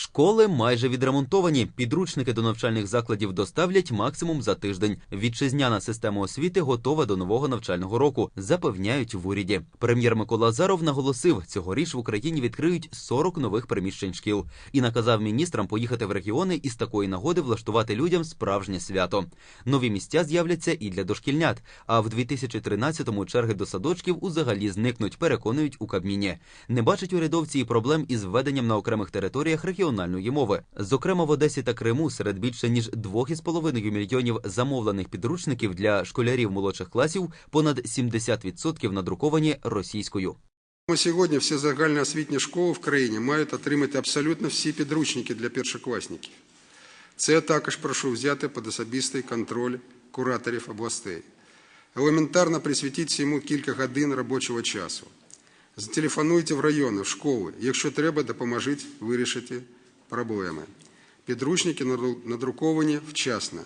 Школи майже відремонтовані. Підручники до навчальних закладів доставлять максимум за тиждень. Вітчизняна система освіти готова до нового навчального року, запевняють в уряді. Прем'єр Микола Азаров наголосив, цьогоріч в Україні відкриють 40 нових приміщень шкіл і наказав міністрам поїхати в регіони і з такої нагоди влаштувати людям справжнє свято. Нові місця з'являться і для дошкільнят. А в 2013-му черги до садочків узагалі зникнуть, переконують у Кабміні. Не бачать урядовці і проблем із введенням на окремих територіях регіональної мови. Зокрема, в Одесі та Криму серед більше ніж 2,5 мільйонів замовлених підручників для школярів молодших класів понад 70% надруковані російською. Сьогодні всі загальноосвітні школи в країні мають отримати абсолютно всі підручники для першокласників. Це також прошу взяти під особистий контроль кураторів областей. Елементарно присвятіть цьому кілька годин робочого часу. Зателефонуйте в райони, в школи. Якщо треба, допоможіть вирішити проблеми. Підручники надруковані вчасно.